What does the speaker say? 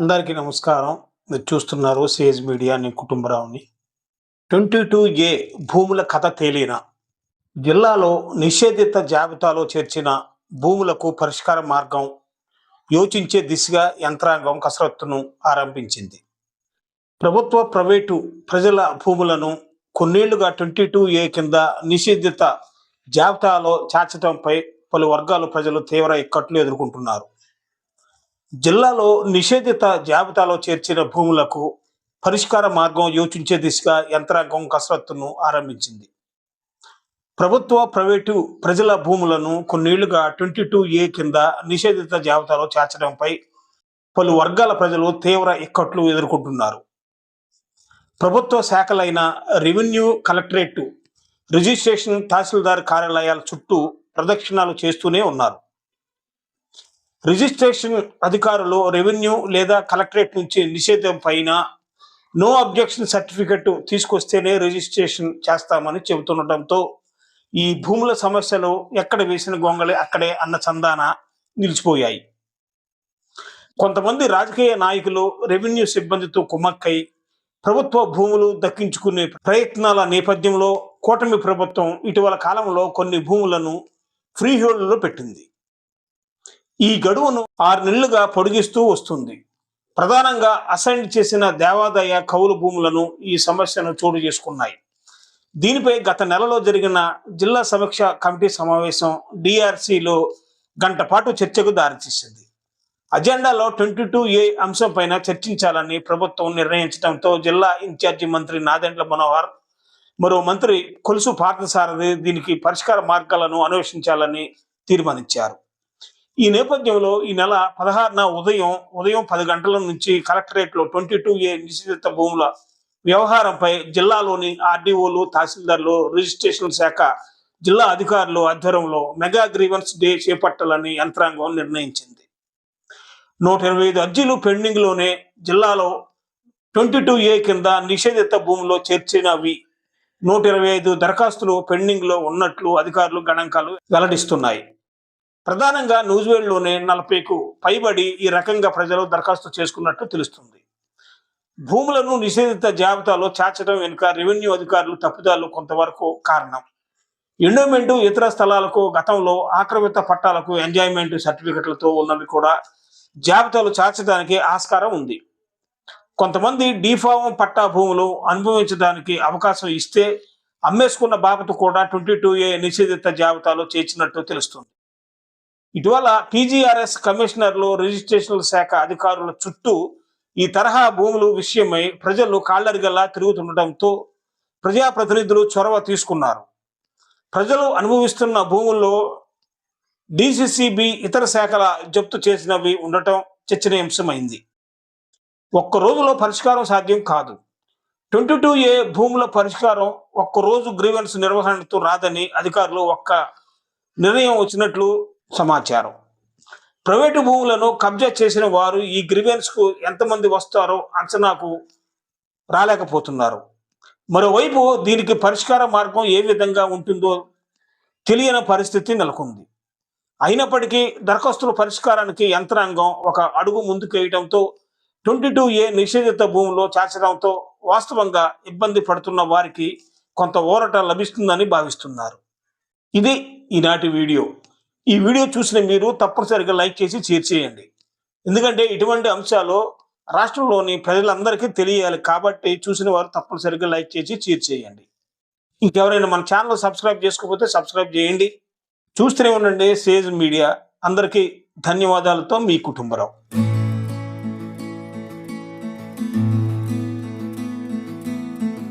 అందరికీ నమస్కారం. మీరు చూస్తున్నారు సేజ్ మీడియా నేను కుటుంబరావుని. ట్వంటీ టూ ఏ భూముల కథ తేలిన జిల్లాలో నిషేధిత జాబితాలో చేర్చిన భూములకు పరిష్కార మార్గం యోచించే దిశగా యంత్రాంగం కసరత్తును ఆరంభించింది. ప్రభుత్వ ప్రైవేటు ప్రజల భూములను కొన్నేళ్ళుగా ట్వంటీ టూ ఏ కింద నిషేధిత జాబితాలో చేర్చడంపై పలు వర్గాలు ప్రజలు తీవ్ర ఇక్కట్లు ఎదుర్కొంటున్నారు. జిల్లాలో నిషేధిత జాబితాలో చేర్చిన భూములకు పరిష్కార మార్గం యోచించే దిశగా యంత్రాంగం కసరత్తును ఆరంభించింది. ప్రభుత్వ ప్రైవేటు ప్రజల భూములను కొన్నేళ్ళుగా ట్వంటీ టూ ఏ కింద నిషేధిత జాబితాలో చేర్చడంపై పలు వర్గాల ప్రజలు తీవ్ర ఇక్కట్లు ఎదుర్కొంటున్నారు. ప్రభుత్వ శాఖలైన రెవెన్యూ కలెక్టరేట్ రిజిస్ట్రేషన్ తహసీల్దార్ కార్యాలయాల చుట్టూ ప్రదక్షిణాలు చేస్తూనే ఉన్నారు. రిజిస్ట్రేషన్ అధికారులు రెవెన్యూ లేదా కలెక్టరేట్ నుంచి నిషేధం పైన నో అబ్జెక్షన్ సర్టిఫికెట్ తీసుకొస్తేనే రిజిస్ట్రేషన్ చేస్తామని చెబుతుండటంతో ఈ భూముల సమస్యలు ఎక్కడ వేసిన గొంగళి అక్కడే అన్న చందాన నిలిచిపోయాయి. కొంతమంది రాజకీయ నాయకులు రెవెన్యూ సిబ్బందితో కుమ్మక్కై ప్రభుత్వ భూములు దక్కించుకునే ప్రయత్నాల నేపథ్యంలో కూటమి ప్రభుత్వం ఇటీవల కాలంలో కొన్ని భూములను ఫ్రీహోల్డ్లో పెట్టింది. ఈ గడువును ఆరు నెలలుగా పొడిగిస్తూ వస్తుంది. ప్రధానంగా అసైన్ చేసిన దేవాదాయ కౌలు భూములను ఈ సమస్యను చోటు చేసుకున్నాయి. దీనిపై గత నెలలో జరిగిన జిల్లా సమీక్ష కమిటీ సమావేశం డిఆర్సిలో గంట పాటు చర్చకు దారితీసింది అజెండాలో ట్వంటీ టూ ఏ అంశంపైన చర్చించాలని ప్రభుత్వం నిర్ణయించడంతో జిల్లా ఇన్ఛార్జి మంత్రి నాదెండ్ల మనోహర్ మరో మంత్రి కొలుసు పార్థసారథి దీనికి పరిష్కార మార్గాలను అన్వేషించాలని తీర్మానించారు. ఈ నేపథ్యంలో ఈ నెల పదహారున ఉదయం ఉదయం పది గంటల నుంచి కలెక్టరేట్లో ట్వంటీ టూ ఏ నిషేధిత భూముల వ్యవహారంపై జిల్లాలోని ఆర్డీఓలు తహసీల్దార్లు రిజిస్ట్రేషన్ శాఖ జిల్లా అధికారులు ఆధ్వర్యంలో మెగా గ్రీవెన్స్ డే చేపట్టాలని యంత్రాంగం నిర్ణయించింది. నూట ఇరవై ఐదు అర్జీలు పెండింగ్లోనే జిల్లాలో ట్వంటీ టూ ఏ కింద నిషేధిత భూములో చేర్చినవి నూట ఇరవై ఐదు దరఖాస్తులు పెండింగ్లో ఉన్నట్లు అధికారులు గణాంకాలు వెల్లడిస్తున్నాయి. ప్రధానంగా న్యూజివేడ్లోనే నలభైకు పైబడి ఈ రకంగా ప్రజలు దరఖాస్తు చేసుకున్నట్టు తెలుస్తుంది. భూములను నిషేధిత జాబితాలో చేర్చడం వెనుక రెవెన్యూ అధికారులు తప్పిదాలు కొంతవరకు కారణం. ఎండోమెంట్ ఇతర స్థలాలకు గతంలో ఆక్రమిత పట్టాలకు ఎంజాయ్మెంట్ సర్టిఫికెట్లతో ఉన్నవి కూడా జాబితాలు చేర్చడానికి ఆస్కారం ఉంది. కొంతమంది డీఫామ్ పట్టా భూములు అనుభవించడానికి అవకాశం ఇస్తే అమ్మేసుకున్న బాబతు కూడా ట్వంటీ టూ ఏ నిషేధిత జాబితాలో చేర్చినట్టు తెలుస్తుంది. ఇటీవల టీజీఆర్ఎస్ కమిషనర్లు రిజిస్ట్రేషన్ల శాఖ అధికారుల చుట్టూ ఈ తరహా భూములు విషయమై ప్రజలు కాళ్ళరిగల్లా తిరుగుతుండటంతో ప్రజాప్రతినిధులు చొరవ తీసుకున్నారు. ప్రజలు అనుభవిస్తున్న భూముల్లో డిసిసిబి ఇతర శాఖల జప్తు చేసినవి ఉండటం చర్చనీయాంశమైంది. ఒక్క రోజులో పరిష్కారం సాధ్యం కాదు. ట్వంటీ టూ ఏ భూముల పరిష్కారం ఒక్క రోజు గ్రీవెన్స్ నిర్వహణతో రాదని అధికారులు ఒక్క నిర్ణయం వచ్చినట్లు సమాచారం. ప్రైవేటు భూములను కబ్జా చేసిన వారు ఈ గ్రివెన్స్కు ఎంతమంది వస్తారో అంచనాకు రాలేకపోతున్నారు. మరోవైపు దీనికి పరిష్కార మార్గం ఏ విధంగా ఉంటుందో తెలియని పరిస్థితి నెలకొంది. అయినప్పటికీ దరఖాస్తుల పరిష్కారానికి యంత్రాంగం ఒక అడుగు ముందుకేయడంతో ట్వంటీ టూ ఏ నిషేధిత భూములో చేర్చడంతో వాస్తవంగా ఇబ్బంది పడుతున్న వారికి కొంత ఊరట లభిస్తుందని భావిస్తున్నారు. ఇది ఈనాటి వీడియో. ఈ వీడియో చూసిన మీరు తప్పనిసరిగా లైక్ చేసి షేర్ చేయండి. ఎందుకంటే ఇటువంటి అంశాలు రాష్ట్రంలోని ప్రజలందరికీ తెలియాలి కాబట్టి చూసిన వారు తప్పనిసరిగా లైక్ చేసి షేర్ చేయండి. ఇంకెవరైనా మన ఛానల్ సబ్స్క్రైబ్ చేసుకోకపోతే సబ్స్క్రైబ్ చేయండి. చూస్తూనే ఉండండి సేజ్ మీడియా. అందరికీ ధన్యవాదాలతో మీ కుటుంబరావు.